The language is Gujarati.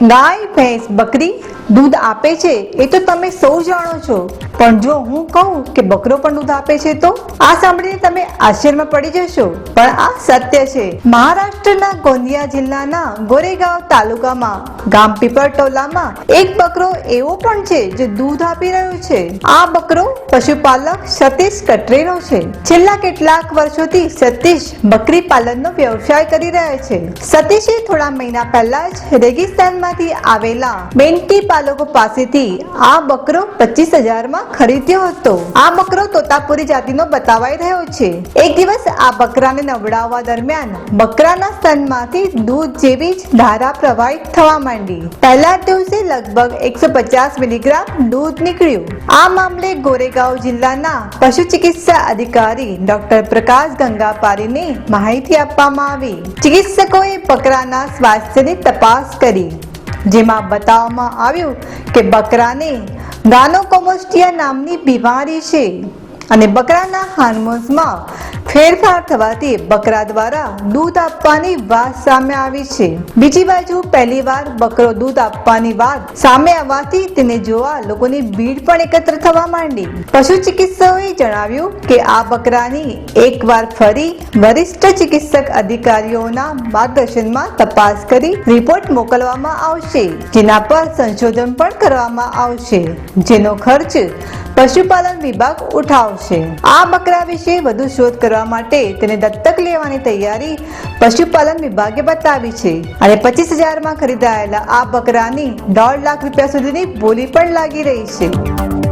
ગાય ભેંસ બકરી દૂધ આપે છે એ તો તમે સૌ જાણો છો. પણ જો હું કહું કે બકરો પણ દૂધ આપે છે તો? આ સાંભળીને તમે આશ્ચર્યમાં પડી જશો. પણ આ સત્ય છે. મહારાષ્ટ્રના ગોંદિયા જિલ્લાના ગોરેગાંવ તાલુકામાં, ગામ પીપળટોલામાં એક બકરો એવો પણ છે જે દૂધ આપી રહ્યો છે. આ બકરો પશુપાલક સતીશ કટરેનો છે. છેલ્લા કેટલાક વર્ષોથી સતીશ બકરી પાલનનો વ્યવસાય કરી રહ્યા છે. સતીશે થોડા મહિના પહેલા જ રેગિસ્તાનમાંથી આવેલા બેન્ટી પાલકો પાસેથી આ બકરો પચીસ હજારમાં ખરીદ્યો હતો. આ બકરો તોતાપુરી જાતિનો બતાવાઈ રહ્યો છે. એક દિવસ આ બકરાને નવડાવવા દરમિયાન બકરાના સ્તનમાંથી દૂધ જેવી જ ધારા પ્રવાહિત થવા માંડી. પહેલા દિવસે લગભગ એકસો પચાસ મિલીગ્રામ દૂધ નીકળ્યું. આ મામલે ગોરેગાંવ જિલ્લાના પશુ ચિકિત્સા અધિકારી ડોક્ટર પ્રકાશ ગંગાપારીને માહિતી આપવામાં આવી. ચિકિત્સકોએ બકરાના સ્વાસ્થ્યની તપાસ કરી. જેમાં બતાવવામાં આવ્યું કે બકરાને ગાનોકોમોસ્ટિયા નામની બીમારી છે. અને બકરાના હાર્મોન્સમાં ફેરફાર થવાથી બકરા દ્વારા દૂધ આપવાની વાત સામે આવી છે. બીજી બાજુ પહેલી વાર બકરો દૂધ આપવાની વાત સામે આવવાથી તેને જોવા લોકોની ભીડ પણ એકત્ર થવા માંડી. પશુ ચિકિત્સકોએ જણાવ્યું કે આ બકરાની એકવાર ફરી વરિષ્ઠ ચિકિત્સક અધિકારીઓના માર્ગદર્શનમાં તપાસ કરી રિપોર્ટ મોકલવામાં આવશે, જેના પર સંશોધન પણ કરવામાં આવશે, જેનો ખર્ચ પશુપાલન વિભાગ ઉઠાવશે. આ બકરા વિશે વધુ શોધ કરવા માટે તેને દત્તક લેવાની તૈયારી પશુપાલન વિભાગે બતાવી છે. અને પચીસ હજારમાં ખરીદાયેલા આ બકરાની દોઢ લાખ રૂપિયા સુધીની બોલી પણ લાગી રહી છે.